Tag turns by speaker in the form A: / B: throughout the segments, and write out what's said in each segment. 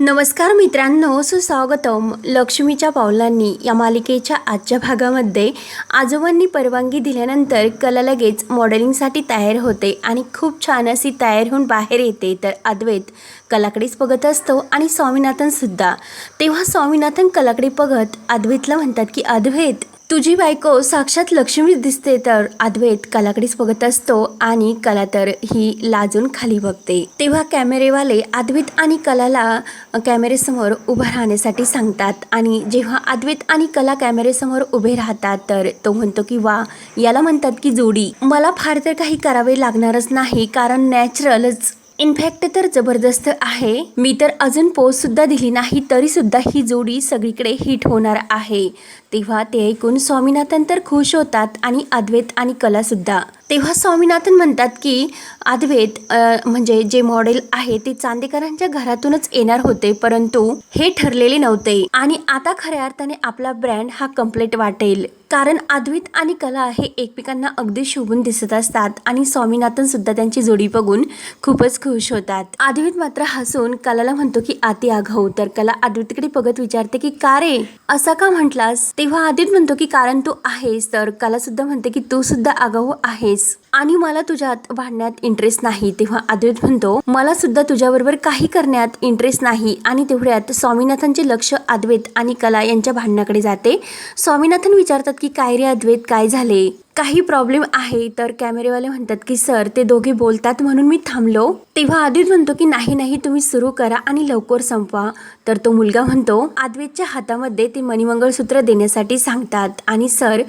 A: नमस्कार मित्रांनो सुस्वागतम. लक्ष्मीच्या पावलांनी या मालिकेच्या आजच्या भागामध्ये आजोबांनी परवानगी दिल्यानंतर कला लगेच मॉडेलिंगसाठी तयार होते आणि खूप छान अशी तयार होऊन बाहेर येते. तर अद्वैत कलाकडेच बघत असतो आणि स्वामीनाथनसुद्धा तेव्हा स्वामीनाथन कलाकडे बघत अद्वैतला म्हणतात की अद्वैत तुझी बायको साक्षात लक्ष्मीच दिसते तर अद्वैत कलाकडेच बघत असतो आणि कला तर ही लाजून खाली बघते. तेव्हा कॅमेरेवाले अद्वैत आणि कलाला कॅमेरेसमोर उभं राहण्यासाठी सांगतात आणि जेव्हा अद्वैत आणि कला कॅमेरेसमोर उभे राहतात तर तो म्हणतो की वा याला म्हणतात की जोडी. मला फार तर काही करावे लागणारच नाही कारण नॅचरलच. इनफॅक्ट तर जबरदस्त आहे. मी तर अजून पोस्ट सुद्धा दिली नाही तरी सुद्धा ही जोडी सगळीकडे हिट होणार आहे. तेव्हा ते ऐकून स्वामीनाथन तर खुश होतात आणि अद्वैत आणि कलासुद्धा तेव्हा स्वामीनाथन म्हणतात की अद्वैत म्हणजे जे मॉडेल आहे ते चांदेकरांच्या घरातूनच येणार होते परंतु हे ठरलेले नव्हते. आणि आता खऱ्या अर्थाने आपला ब्रँड हा कंप्लीट वाटेल. कारण अद्वैत आणि कला हे एकमेकांना अगदी शोभून दिसत असतात आणि स्वामीनाथन सुद्धा त्यांची जोडी बघून खूपच खुश होतात. अद्वैत मात्र हसून कलाला म्हणतो की आती आघाऊ. तर कला अद्वैतकडे बघत विचारते की का रे? असा का म्हटलास? ते तेव्हा आदित म्हणतो की कारण तू आहेस तर कलासुद्धा म्हणते की तू सुद्धा आगाऊ आहेस. आणि मला तुझ्यात भांडण्यात इंटरेस्ट नाही तेव्हा अद्वैत म्हणतो मला सुद्धा तुझ्याबरोबर काही करण्यात इंटरेस्ट नाही. आणि तेवढ्यात स्वामीनाथांचे लक्ष अद्वैत आणि कला यांच्या भांडणाकडे जाते. स्वामीनाथन विचारतात की काय रे अद्वैत? काय झाले? काही प्रॉब्लेम आहे तर कॅमेरेवाले म्हणतात की सर ते दोघे बोलतात म्हणून मी थांबलो. तेव्हा आदित म्हणतो की नाही नाही तुम्ही सुरू करा आणि लवकर संपवा. तर तो मुलगा म्हणतो आद्वेतच्या हातामध्ये ते मणिमंगळसूत्र देण्यासाठी सांगतात आणि सर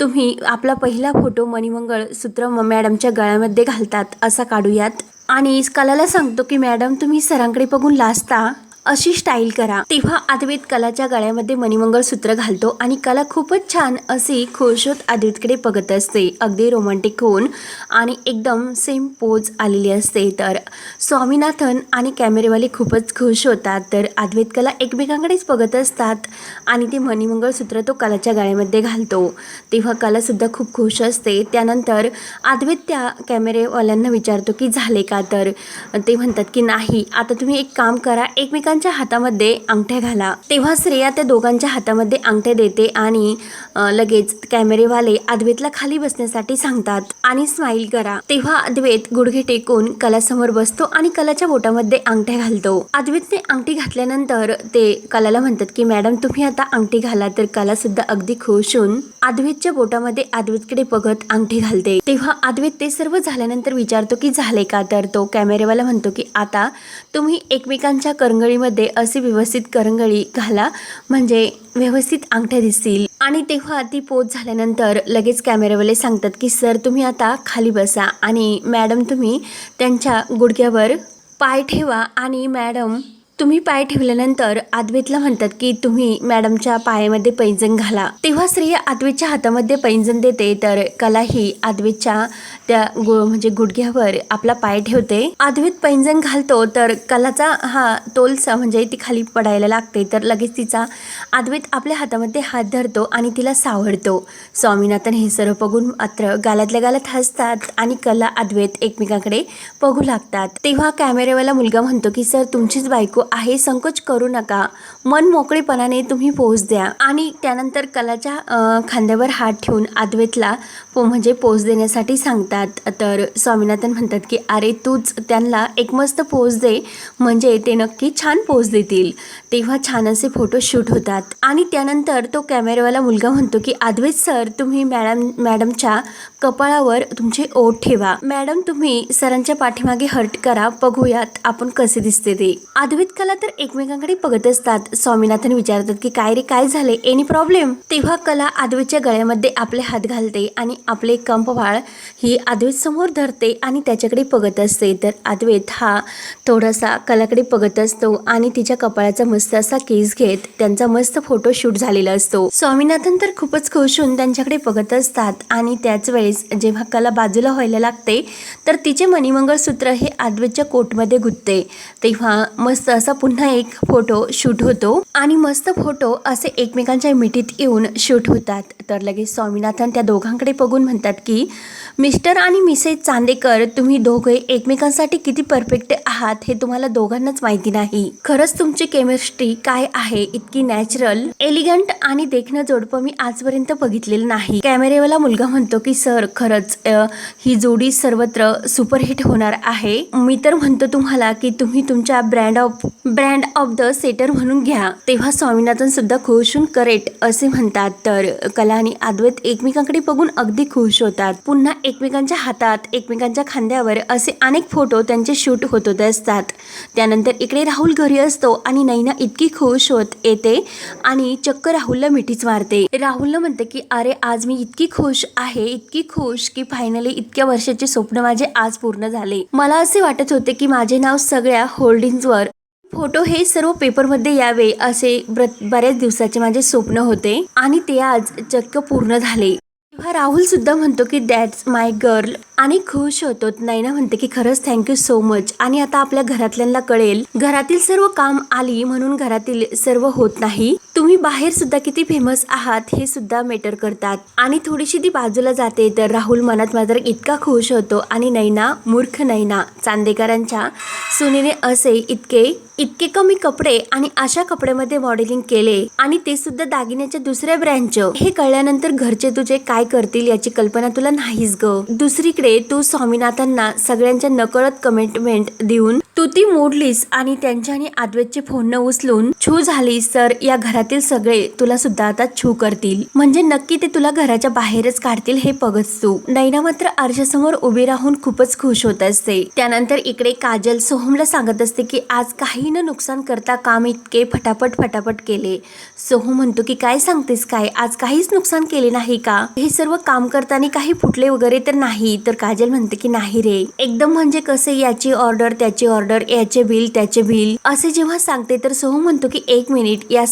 A: तुम्ही आपला पहिला फोटो मणिमंगळसूत्र म- मॅडमच्या गळ्यामध्ये घालतात असा काढूयात. आणि कलाला सांगतो की मॅडम तुम्ही सरांकडे बघून लाजता? अशी स्टाईल करा. तेव्हा अद्वैत कलाच्या गळ्यामध्ये मणिमंगळसूत्र घालतो आणि कला खूपच छान अशी खुश होत अद्वैतकडे बघत असते. अगदी रोमॅन्टिक होऊन आणि एकदम सेम पोज आलेली असते. तर स्वामीनाथन आणि कॅमेरेवाले खूपच खुश होतात. तर अद्वैत कला एकमेकांकडेच बघत असतात आणि ते मणिमंगळसूत्र तो कलाच्या गळ्यामध्ये घालतो. तेव्हा कलासुद्धा खूप खुश असते. त्यानंतर अद्वैत त्या कॅमेरेवाल्यांना विचारतो की झाले का? तर ते म्हणतात की नाही. आता तुम्ही एक काम करा. एकमेकांच्या हातामध्ये अंगठ्या घाला. तेव्हा श्रेया त्या दोघांच्या हातामध्ये अंगठ्या देते आणि लगेच कॅमेरेवाले अद्वैतला खाली बसण्यासाठी सांगतात आणि स्माईल करा. तेव्हा अद्वैत गुडघे टेकून कलासमोर बसतो आणि कलाच्या बोटामध्ये अंगठ्या घालतो. अद्वैतने अंगठी घातल्यानंतर ते कलाला म्हणतात की मॅडम तुम्ही आता अंगठी घाला तर कला सुद्धा अगदी खुश होऊन अद्वैतच्या बोटामध्ये अद्वैतकडे बघत अंगठी घालते. तेव्हा अद्वैत ते सर्व झाल्यानंतर विचारतो की झाले का? तर तो कॅमेरेवाला म्हणतो की आता तुम्ही एकमेकांच्या करंगळी अंगठीमध्ये असे व्यवस्थित करंगळी घाला म्हणजे व्यवस्थित अंगठ्या दिसतील. आणि तेव्हा ती पोच झाल्यानंतर लगेच कॅमेरावाले सांगतात की सर तुम्ही आता खाली बसा आणि मॅडम तुम्ही त्यांच्या गुडघ्यावर पाय ठेवा आणि मॅडम तुम्ही पाय ठेवल्यानंतर अद्वैतला म्हणतात की तुम्ही मॅडमच्या पायामध्ये पैंजण घाला. तेव्हा स्त्री अद्वैतच्या हातामध्ये पैंजण देते तर कला ही अद्वैतच्या त्या गु म्हणजे गुडघ्यावर आपला पाय ठेवते. अद्वैत पैंजण घालतो तर कलाचा हा तोलसा म्हणजे ती खाली पडायला लागते तर लगेच तिचा अद्वैत आपल्या हातामध्ये हात धरतो आणि तिला सावरतो. स्वामीनाथन हे सर्व बघून मात्र गालातल्या गालात हसतात आणि कला अद्वैत एकमेकांकडे बघू लागतात. तेव्हा कॅमेरेवाला मुलगा म्हणतो की सर तुमचीच बायको आहे संकोच करू नका. मन मोकळेपणाने तुम्ही पोच द्या. आणि त्यानंतर कलाच्या खांद्यावर हात ठेवून अद्वैतला पो म्हणजे पोच देण्यासाठी सांगतात. तर स्वामीनाथन म्हणतात की अरे तूच त्यांना एक मस्त पोच दे. म्हणजे ते नक्की छान पोच देतील. तेव्हा छान असे फोटो शूट होतात. आणि त्यानंतर तो कॅमेरावाला मुलगा म्हणतो की आदवेज सर तुम्ही मॅडम मॅडमच्या कपाळावर तुमचे ओठ ठेवा. मॅडम तुम्ही सरांच्या पाठीमागे हर्ट करा. बघूयात आपण कसे दिसते ते. अद्वैत कला तर एकमेकांकडे बघत असतात. स्वामीनाथन विचारतात की काय रे काय झाले? एनी प्रॉब्लेम तेव्हा कला आदवेच्या गळ्यामध्ये आपले हात घालते आणि आपले कंपवाळ ही अद्वैत समोर धरते आणि त्याच्याकडे बघत असते. तर अद्वैत हा थोडासा कलाकडे बघत असतो आणि तिच्या कपाळाचा मस्त असा केस घेत त्यांचा मस्त फोटो शूट झालेला असतो. स्वामीनाथन तर खूपच खुश होऊन त्यांच्याकडे बघत असतात आणि त्याच वेळेस जेव्हा कला बाजूला व्हायला लागते तर तिचे मणिमंगळसूत्र हे आदवेच्या कोटमध्ये गुंतते. तेव्हा मस्त असा पुन्हा एक फोटो शूट होतो आणि मस्त फोटो असे एकमेकांच्या मिठीत येऊन शूट होतात. तर लगेच स्वामीनाथन त्या दोघांकडे बघून म्हणतात की मिस्टर आणि मिसेस चांदेकर तुम्ही दोघे एकमेकांसाठी किती परफेक्ट आहात हे तुम्हाला दोघांनाच माहिती नाही. खरंच तुमची केमिस्ट्री काय आहे इतकी नॅचरल एलिगंट आणि देखणं जोडपं मी आजपर्यंत बघितलेलं नाही. कॅमेरेवाला मुलगा म्हणतो की सर खरंच ही जोडी सर्वत्र सुपरहिट होणार आहे. मी तर म्हणतो तुम्हाला की तुम्ही तुमच्या brand of brand of the setter म्हणून घ्या. तेव्हा स्वामीनाथन सुद्धा खुश होऊन असे म्हणतात. तर कला आणि अद्वैत एकमेकांकडे बघून अगदी खुश होतात. पुन्हा एकमेकांच्या हातात एकमेकांच्या खांद्यावर असे अनेक फोटो त्यांचे शूट होत होते असतात. त्यानंतर इकडे राहुल घरी असतो आणि नैना इतकी खुश होत येते आणि चक्क राहुलला मिठीच मारते. राहुलला म्हणते की अरे आज मी इतकी खुश आहे इतकी खुश की फायनली इतक्या वर्षाचे स्वप्न माझे आज पूर्ण झाले. मला असे वाटत होते की माझे नाव सगळ्या होल्डिंग्सवर. फोटो हे सर्व पेपरमध्ये यावे असे ब्र- बऱ्याच दिवसाचे माझे स्वप्न होते आणि ते आज चक्क पूर्ण झाले. तेव्हा राहुल सुद्धा म्हणतो की दॅट्स माय गर्ल आणि खुश होतो. नैना म्हणते की खरंच थँक्यू सो मच आणि आता आपल्या घरातल्यांना कळेल घरातील सर्व काम आली म्हणून घरातील सर्व होत नाही. तुम्ही बाहेर सुद्धा किती फेमस आहात हे सुद्धा मेटर करतात. आणि थोडीशी ती बाजूला जाते तर राहुल मनात मात्र इतका खुश होतो आणि नैना मूर्ख नैना चांदेकरांच्या सुनेने असे इतके इतके कमी कपडे आणि अशा कपड्यामध्ये मॉडेलिंग केले. आणि ते सुद्धा दागिन्याच्या दुसऱ्या ब्रँडचं हे कळल्यानंतर घरचे तुझे काय करतील याची कल्पना तुला नाहीच ग. दुसरीकडे तू स्वामीनाथांना सगळ्यांच्या नकळत कमेंटमेंट देऊन तू ती मोडलीस आणि त्यांच्या आणि आद्वेतचे फोन न उचलून छू झालीस तर या घरातील सगळे तुला सुद्धा आता छू करतील. म्हणजे नक्की ते तुला घराच्या बाहेरच काढतील हे बघत तू. नैना मात्र आरशासमोर उभी राहून खूपच खुश होत असते. त्यानंतर इकडे काजल सोहमला सांगत असते की आज काही न नुकसान करता काम इतके फटाफट फटाफट केले. सोहम म्हणतो की काय सांगतेस काय? आज काहीच नुकसान केले नाही का? हे सर्व काम करताना काही फुटले वगैरे तर नाही. तर काजल म्हणते की नाही रे. एकदम म्हणजे कसे याची ऑर्डर त्याची ऑर्डर याचे बिल त्याचे बिल? असे जेव्हा सांगते तर सोहम म्हणतो की एक मिनिट. या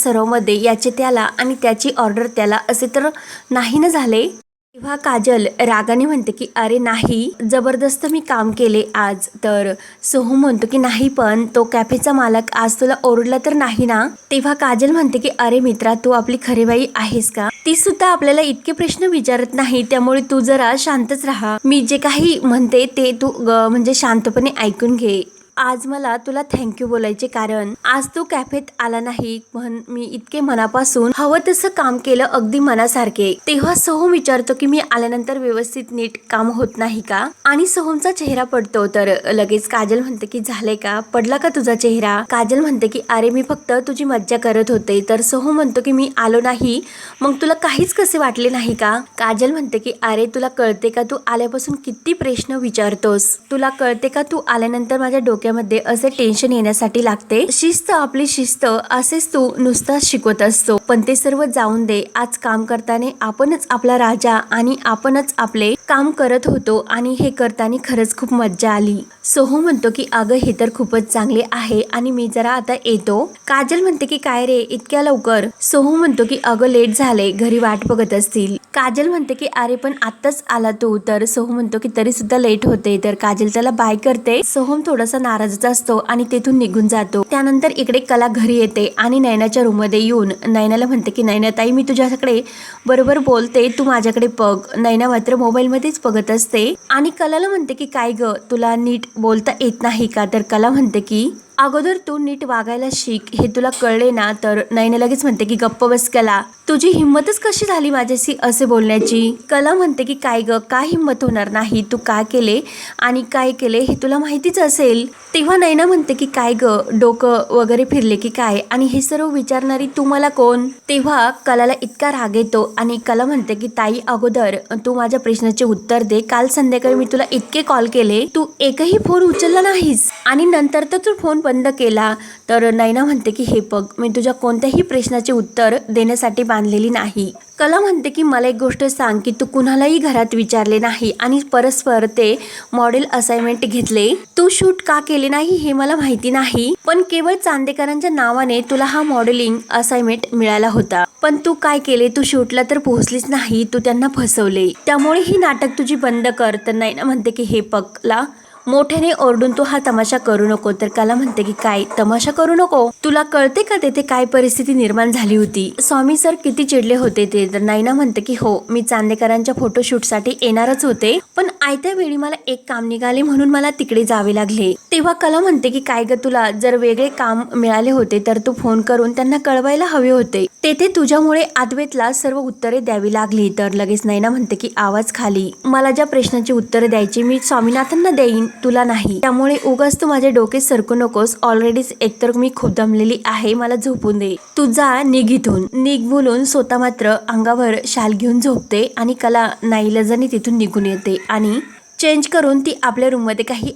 A: सर्वमध्ये याचे त्याला आणि त्याची ऑर्डर त्याला असे तर नाही ना झाले. तेव्हा काजल रागाने म्हणते की अरे नाही जबरदस्त मी काम केले आज. तर सोहम म्हणतो की नाही पण तो कॅफेचा मालक आज तुला ओरडला तर नाही ना? तेव्हा काजल म्हणते की अरे मित्रा तू आपली खरेबाई आहेस का? ती सुद्धा आपल्याला इतके प्रश्न विचारत नाही त्यामुळे तू जरा शांतच राहा. मी जे काही म्हणते ते तू म्हणजे शांतपणे ऐकून घे. आज मला तुला थँक्यू बोलायचे कारण आज तू कॅफेत आला नाही म्हण मी इतके मनापासून हवं तसं काम केलं अगदी मनासारखे. तेव्हा सोहम विचारतो की मी आल्यानंतर व्यवस्थित नीट काम होत नाही का? आणि सोहमचा चेहरा पडतो तर लगेच काजल म्हणते की झाले का? पडला का तुझा चेहरा? काजल म्हणते की अरे मी फक्त तुझी मज्जा करत होते. तर सोहम म्हणतो की मी आलो नाही. मग तुला काहीच कसे वाटले नाही का? काजल म्हणते की अरे तुला कळते का तू आल्यापासून किती प्रश्न विचारतोस? तुला कळते का तू आल्यानंतर माझ्या डोक्यामध्ये असे टेन्शन येण्यासाठी लागते. शिस्त आपली शिस्त असेच तू नुसताच शिकवत असतो. पण ते सर्व जाऊन दे. आज काम करताना आपणच आपला राजा आणि आपणच आपले काम करत होतो आणि हे करताना खरंच खूप मज्जा आली. सोहो म्हणतो की अगं हे तर खूपच चांगले आहे आणि मी जरा आता येतो. काजल म्हणते की काय रे इतक्या लवकर? सोहू म्हणतो की अगं लेट झाले. घरी वाट बघत असतील. काजल म्हणते की अरे पण आत्ताच आला तू. तर सोहम म्हणतो की तरी सुद्धा लेट होते. तर काजल त्याला बाय करते. सोहम थोडासा नाराजच असतो आणि तेथून निघून जातो. त्यानंतर इकडे कला घरी येते आणि नैनाच्या रूममध्ये येऊन नैनाला म्हणते की नैनाताई मी तुझ्याकडे बरोबर बोलते. तू माझ्याकडे बघ. नैना मात्र मोबाईल मध्येच बघत असते. आणि कलाला म्हणते की काय ग? तुला नीट बोलता येत नाही का? तर कला म्हणते की अगोदर तू नीट वागायला शिक हे तुला कळले ना तर नयना लगेच म्हणते की गप्प बस कला. तुझी हिंमतच कशी झाली माझ्याशी असे बोलण्याची? कला म्हणते की काय ग काय हिंमत होणार नाही? तू काय केले आणि काय केले हे तुला माहितीच असेल. तेव्हा नैना म्हणते की काय ग डोकं वगैरे फिरले की काय? आणि हे सर्व विचारणारी तू मला कोण? तेव्हा कलाला इतका राग येतो आणि कला म्हणते की ताई अगोदर तू माझ्या प्रश्नाचे उत्तर दे. काल संध्याकाळी मी तुला इतके कॉल केले. तू एकही फोन उचलला नाहीस आणि नंतर तर तू फोन बंद केला तर नैना म्हणते की हे बघ मी तुझ्या कोणत्याही प्रश्नाचे उत्तर देण्यासाठी बांधलेली नाही. कला म्हणते की मला एक गोष्ट सांग की तू कुणालाही घरात विचारले नाही आणि परस्पर ते मॉडेल असाइनमेंट घेतले. तू शूट का केले नाही हे मला माहिती नाही. पण केवळ चांदेकरांच्या नावाने तुला हा मॉडेलिंग असाइनमेंट मिळाला होता. पण तू काय केले? तू शूटला तर पोहोचलीच नाही तू त्यांना फसवले. त्यामुळे ही नाटक तुझी बंद कर. तर नैना म्हणते की हे पकला मोठ्याने ओरडून तू हा तमाशा करू नको. तर कला म्हणते की काय? तमाशा करू नको? तुला कळते का तेथे काय परिस्थिती निर्माण झाली होती? स्वामी सर किती चिडले होते ते. तर नायना म्हणते की हो मी चांदेकरांच्या फोटोशूटसाठी येणारच होते. पण आयत्या वेळी मला एक काम निघाले म्हणून मला तिकडे जावे लागले. तेव्हा कला म्हणते की काय ग तुला? जर वेगळे काम मिळाले होते तर तू फोन करून त्यांना कळवायला हवे होते. तेथे तुझ्यामुळे अद्वैतला सर्व उत्तरे द्यावी लागली. तर लगेच नैना म्हणते की आवाज खाली. मला ज्या प्रश्नाची उत्तरे द्यायची मी स्वामीनाथांना देईन. तुला नाही. त्यामुळे उगाच तू माझे डोके सरकू नकोस. ऑलरेडीच एकतर मी खूप दमलेली आहे मला झोपून दे. तू जा निघितून निघ बोलून स्वतः मात्र अंगावर शाल घेऊन झोपते आणि कला नाईलाजाने तिथून निघून येते. आणि चेंज करून ती आपल्या रूममध्ये काही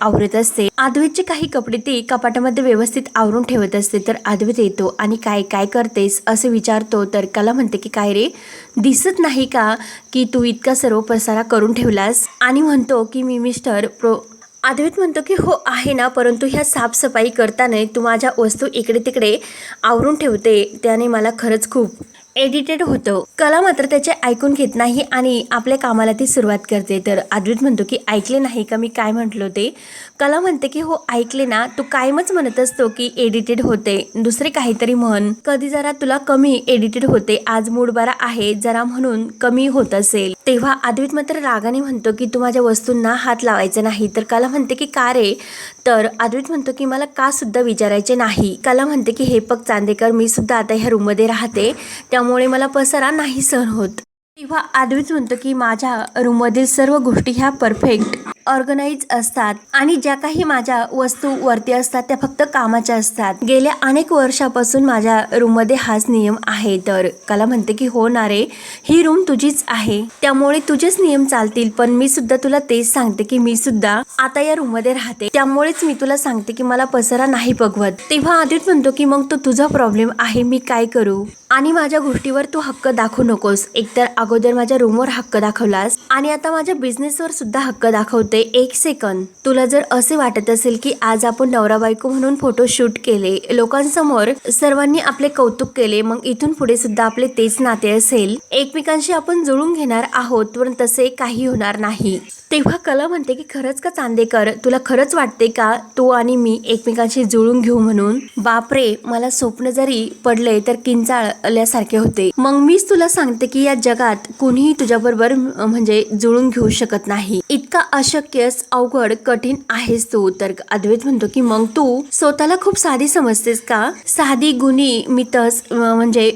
A: आवरत असते. आद्वैतचे काही कपडे ती कपाटामध्ये व्यवस्थित आवरून ठेवत असते. तर आद्वैत येतो आणि काय काय करतेस? असं विचारतो. तर कला म्हणते की काय रे? दिसत नाही का की तू इतका सर्व पसारा करून ठेवलास? आणि म्हणतो की मी मिस्टर प्रो आद्वैत म्हणतो की हो आहे ना. परंतु ह्या साफसफाई करताना तू माझ्या वस्तू इकडे तिकडे आवरून ठेवते. त्याने मला खरंच खूप एडिटेड होतं. कला मात्र त्याचे ऐकून घेत नाही आणि आपल्या कामाला ती सुरुवात करते. तर अद्वित म्हणतो की ऐकले नाही का मी काय म्हटलो ते? कला म्हणते की हो ऐकले ना. तू कायमच म्हणत असतो की एडिटेड होते. दुसरे काहीतरी म्हण. कधी जरा तुला कमी एडिटेड होते. आज मूड बरा आहे. जरा म्हणून कमी होत असेल. तेव्हा अद्वित मात्र रागाने म्हणतो की तू माझ्या वस्तूंना हात लावायचा नाही. तर कला म्हणते की का रे? तर अद्वित म्हणतो की मला का सुद्धा विचारायचे नाही. कला म्हणते की हे पग चांदेकर मी सुद्धा आता ह्या रूममध्ये राहते. त्या त्यामुळे मला पसारा नाही सहन होत. तेव्हा आद्वैत म्हणतो की माझ्या रूममधील सर्व गोष्टी ह्या परफेक्ट ऑर्गनाईज असतात. आणि ज्या काही माझ्या वस्तू वरती असतात त्या फक्त कामाच्या असतात. गेल्या अनेक वर्षापासून माझ्या रूममध्ये हाच नियम आहे. तर कला म्हणते की हो ना रे ही रूम तुझीच आहे. त्यामुळे तुझेच नियम चालतील पण मी सुद्धा तुला तेच सांगते की मी सुद्धा आता या रूममध्ये राहते. त्यामुळेच मी तुला सांगते की मला पसरा नाही बघवत. तेव्हा आदित म्हणतो की मग तो तुझा प्रॉब्लेम आहे मी काय करू? आणि माझ्या गोष्टीवर तू हक्क दाखवू नकोस. एकतर अगोदर माझ्या रूमवर हक्क दाखवलास आणि आता माझ्या बिझनेसवर सुद्धा हक्क दाखवते. एक सेकंद तुला जर असे वाटत असेल की आज आपण नवरा बायको म्हणून फोटो शूट केले लोकांसमोर सर्वांनी आपले कौतुक केले मग इथून पुढे सुद्धा आपले तेच नाते असेल. एकमेकांशी आपण जुळून घेणार आहोत पण तसे काही होणार नाही. तेव्हा कला म्हणते की खरंच का चांदेकर? तुला खरंच वाटते का तू आणि मी एकमेकांशी जुळून घेऊ म्हणून? बापरे मला स्वप्न जरी पडले तर किंचाळल्यासारखे होते. मग मीच तुला सांगते की या जगात कुणीही तुझ्याबरोबर बरोबर म्हणजे जुळून घेऊ शकत नाही. इतका अशक्य अवघड कठीण आहेस तू. तर अद्वैत म्हणतो की मग तू स्वतःला खूप साधी समजतेस का? साधी गुणी मितस म्हणजे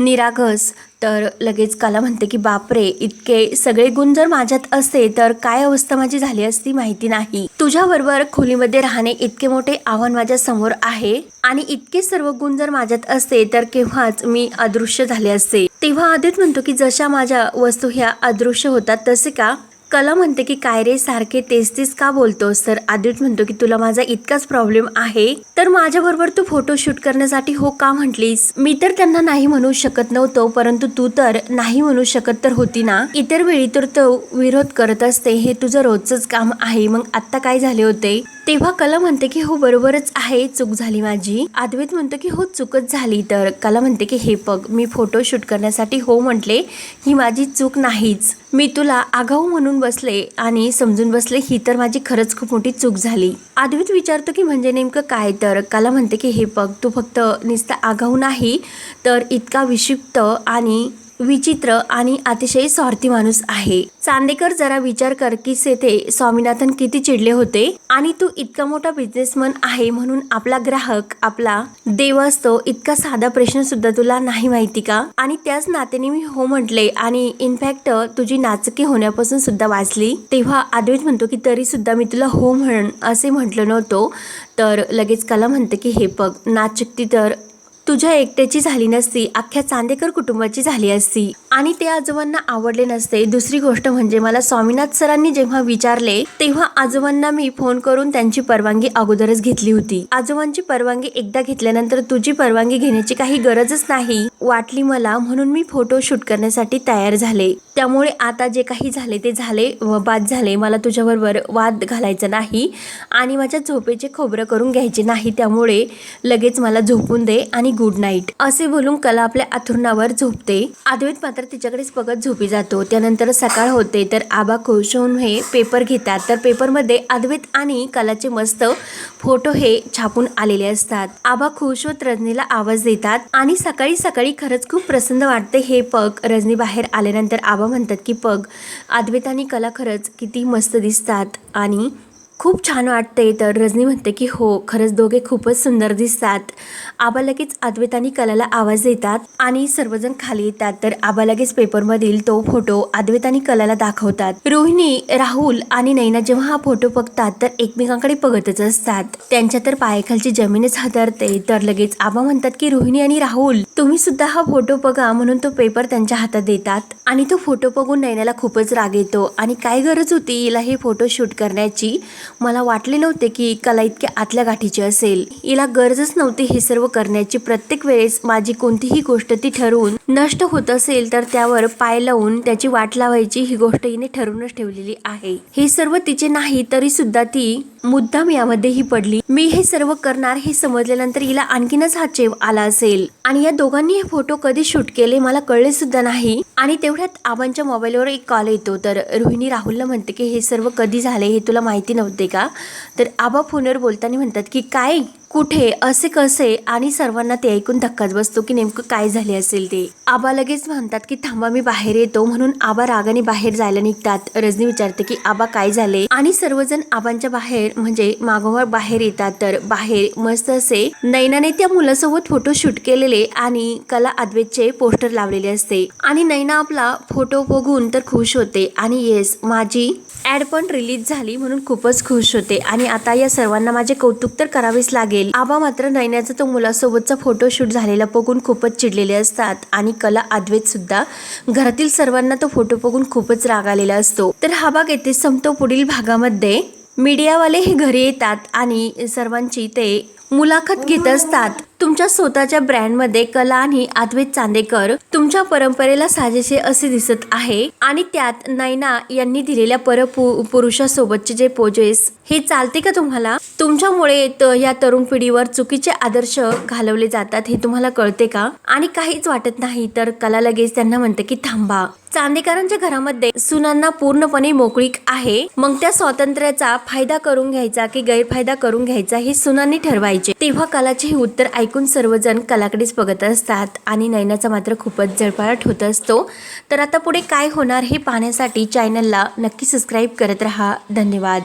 A: निरागस तर लगेच काला म्हणते की बापरे इतके सगळे गुण जर माझ्यात असते तर काय अवस्था माझी झाली असती माहिती नाही. तुझ्याबरोबर खोलीमध्ये राहणे इतके मोठे आव्हान माझ्यासमोर आहे आणि इतके सर्व गुण जर माझ्यात असते तर केव्हाच मी अदृश्य झाले असते तेव्हा आधीच म्हणतो की जशा माझ्या वस्तू ह्या अदृश्य होतात तसे का कला म्हणते की काय रे सारखे तेच तेच का बोलतोस? तर आदित म्हणतो की तुला माझा इतकाच प्रॉब्लेम आहे. तर माझ्याबरोबर तू फोटो शूट करण्यासाठी हो का म्हटलीस? मी तर त्यांना नाही म्हणू शकत नव्हतो परंतु तू तर नाही म्हणू शकत तर होती ना? इतर वेळी तर तो विरोध करत असते. हे तुझं रोजच काम आहे. मग आत्ता काय झाले होते? तेव्हा कला म्हणते की हो बरोबरच आहे चूक झाली माझी. अद्वैत म्हणतो की हो चूकच झाली. तर कला म्हणते की हे पग मी फोटो शूट करण्यासाठी हो म्हटले ही माझी चूक नाहीच. मी तुला आगाऊ म्हणून बसले आणि समजून बसले ही तर माझी खरंच खूप मोठी चूक झाली. अद्वैत विचारतो की म्हणजे नेमकं काय? तर कला म्हणते की हे पग तू फक्त नुसतं आगाऊ नाही तर इतका विक्षिप्त आणि विचित्र आणि अतिशय स्वार्थी माणूस आहे. चांदेकर जरा विचार कर की सेथे स्वामीनाथन किती चिडले होते? आणि तू इतका मोठा बिझनेसमन आहे म्हणून आपला ग्राहक आपला देव असतो इतका साधा प्रश्न सुद्धा तुला नाही माहिती का? आणि त्याच नात्याने मी हो म्हटले आणि इनफॅक्ट तुझी नाचकी होण्यापासून सुद्धा वाचली. तेव्हा अद्वैत म्हणतो की तरी सुद्धा मी तुला हो म्हण असे म्हटलं नव्हतो. तर लगेच कला म्हणते की हे पग नाचक्ती तर तुझ्या एकट्याची झाली नसती अख्ख्या चांदेकर कुटुंबाची झाली असती. आणि ते आजोबांना आवडले नसते. दुसरी गोष्ट म्हणजे मला स्वामीनाथ सरांनी जेव्हा विचारले तेव्हा आजोबांना मी फोन करून त्यांची परवानगी अगोदरच घेतली होती. आजोबांची परवानगी एकदा घेतल्यानंतर तुझी परवानगी घेण्याची काही गरजच नाही वाटली मला म्हणून मी फोटो शूट करण्यासाठी तयार झाले. त्यामुळे आता जे काही झाले ते झाले व बाद झाले. मला तुझ्याबरोबर वाद घालायचा नाही आणि माझ्या झोपेचे खोबरं करून घ्यायचे नाही. त्यामुळे लगेच मला झोपून दे आणि गुड नाईट. असे बोलून कला आपल्या अथुर्णावर झोपते. अद्वैत मात्र तिच्याकडेच बघत झोपी जातो. त्यानंतर सकाळ होते तर आबा खुश होऊन हे पेपर घेतात. तर पेपरमध्ये अद्वैत आणि कलाचे मस्त फोटो हे छापून आलेले असतात. आबा खुश होत रजनीला आवाज देतात आणि सकाळी सकाळी खरंच खूप प्रसन्न वाटते. हे पग रजनी बाहेर आल्यानंतर आबा म्हणतात की पग. अद्वैत आणि कला खरंच किती मस्त दिसतात. आणि खूप छान वाटते तर रजनी म्हणते की हो खरंच दोघे खूपच सुंदर दिसतात. आबा लगेच अद्वैत आणि कलाला आवाज देतात आणि सर्वजण खाली येतात. तर आबा लगेच पेपरमधील तो फोटो अद्वैत आणि कलाला दाखवतात. रोहिणी राहुल आणि नैना जेव्हा हा फोटो बघतात तर एकमेकांकडे बघतच असतात. त्यांच्या तर पायाखालची जमीनच हादरते. तर लगेच आबा म्हणतात की रोहिणी आणि राहुल तुम्ही सुद्धा हा फोटो बघा. म्हणून तो पेपर त्यांच्या हातात देतात आणि तो फोटो बघून नैनाला खूपच राग येतो. आणि काय गरज होती हिला हे फोटो शूट करण्याची? मला वाटले नव्हते की कला इतक्या आतल्या गाठीची असेल. हिला गरजच नव्हती हे सर्व करण्याची. प्रत्येक वेळेस माझी कोणतीही गोष्ट ती ठरवून नष्ट होत असेल तर त्यावर पाय लावून त्याची वाट लावायची ही गोष्ट हिने ठरवूनच ठेवलेली आहे. हे सर्व तिचे नाही तरी सुद्धा ती मुद्दाम यामध्येही पडली. मी हे सर्व करणार हे समजल्यानंतर हिला आणखीनच हा चेव आला असेल. आणि या दोघांनी हे फोटो कधी शूट केले मला कळले सुद्धा नाही. आणि तेवढ्यात आबांच्या मोबाईलवर एक कॉल येतो. तर रोहिणी राहुलला म्हणते की हे सर्व कधी झाले हे तुला माहिती नव्हते का? तर आबा फोनवर बोलताना म्हणतात की काय कुठे असे कसे? आणि सर्वांना ते ऐकून धक्काच बसतो की नेमकं काय झाले असेल ते. आबा लगेच म्हणतात की थांबा मी बाहेर येतो. म्हणून आबा रागाने बाहेर जायला निघतात. रजनी विचारते की आबा काय झाले? आणि सर्वजण आबांच्या बाहेर म्हणजे मागोमाग बाहेर येतात. तर बाहेर मस्त असे नैनाने त्या मुलासोबत फोटो शूट केलेले आणि कला अद्वेतचे पोस्टर लावलेले असते. आणि नैना आपला फोटो बघून तर खुश होते. आणि येस माझी ऍड पण रिलीज झाली म्हणून खूपच खुश होते. आणि आता या सर्वांना माझे कौतुक तर करावेच लागेल. आबा मात्र नैन्याचा तो मुलासोबतचा फोटो शूट झालेला बघून खूपच चिडलेले असतात आणि कला अद्वैत सुद्धा घरातील सर्वांना तो फोटो बघून खूपच राग आलेला असतो. तर हा भाग येथे संपतो. पुढील भागामध्ये मीडियावाले हे घरी येतात आणि सर्वांची ते मुलाखत घेत असतात. तुमच्या स्वतःच्या ब्रँडमध्ये कला आणि अद्वैत चांदेकर तुमच्या परंपरेला साजेसे असे दिसत आहे. आणि त्यात नैना यांनी दिलेल्या परपु पुरुषासोबतचे जे पोजेस हे चालते का तुम्हाला? तुमच्यामुळे या तरुण पिढीवर चुकीचे आदर्श घालवले जातात हे तुम्हाला कळते का? आणि काहीच वाटत नाही तर कला लगेच त्यांना म्हणते की थांबा. चांदेकरांच्या घरामध्ये सुनांना पूर्णपणे मोकळीक आहे. मग त्या स्वातंत्र्याचा फायदा करून घ्यायचा की गैरफायदा करून घ्यायचा हे सुनांनी ठरवायचे. तेव्हा कलाचे हे उत्तर ऐकून सर्वजण कलाकडेच बघत असतात आणि नैनाचा मात्र खूपच जळफळाट होत असतो. तर आता पुढे काय होणार हे पाहण्यासाठी चॅनलला नक्की सबस्क्राईब करत रहा. धन्यवाद.